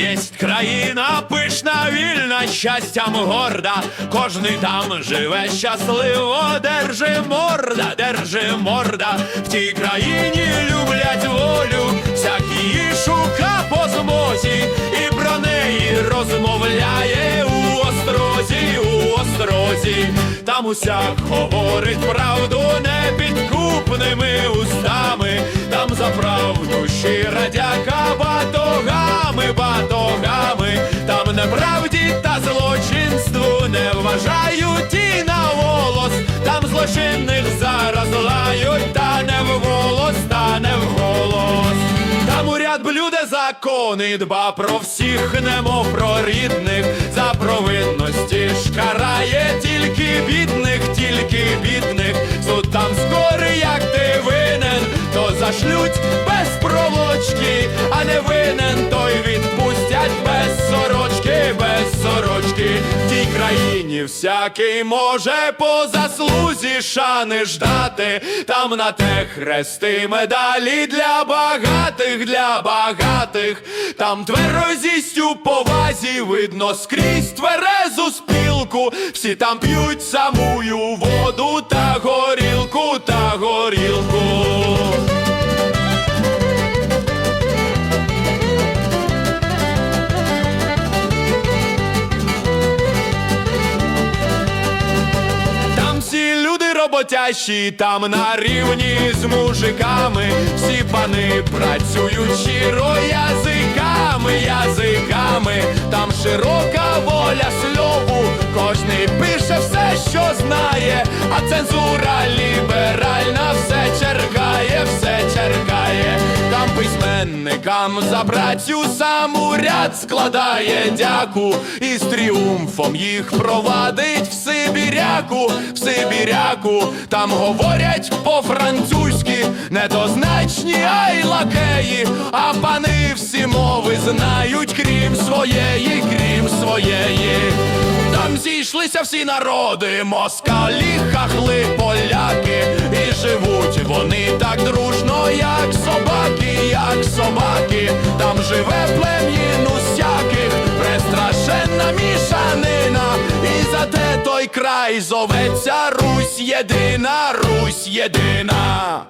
єсть країна пишна, вільна, щастям горда. Кожний там живе щасливо, держи морда, держи морда. В тій країні люблять волю, всякі шука по змозі, і про неї розмовляє у острозі, у острозі. Там усяк говорить правду непідкупними устами, там за правду щира дяка уряд закон закони, дба про всіх, немов про рідних, за провинності ж карає тільки бідних, тільки бідних. Суд там скорий, як ти винен, то зашлють всякий може по заслузі шани ждати. Там на те хрести медалі для багатих, для багатих. Там тверезість у повазі видно скрізь тверезу спілку. Всі там п'ють самую воду та горілку, та горілку. Роботящі, там на рівні з мужиками, всі пани працюють щиро язиками, язиками, там широка воля сльову, кожний пише все, що знає, а цензура ліберальна все черкає, все черкає. Там письменникам за працю сам уряд складає. Дяку і з тріумфом їх провадить в Сибіряку, в Сибіряку. Там говорять по-французьки, недозначні, а й лакеї, а пани всі мови знають, крім своєї, крім своєї. Там зійшлися всі народи, москалі, хахли, поляки, і живуть вони так дружно, як собаки, як собаки. Там живе плем'їн край зоветься Русь єдина, Русь єдина.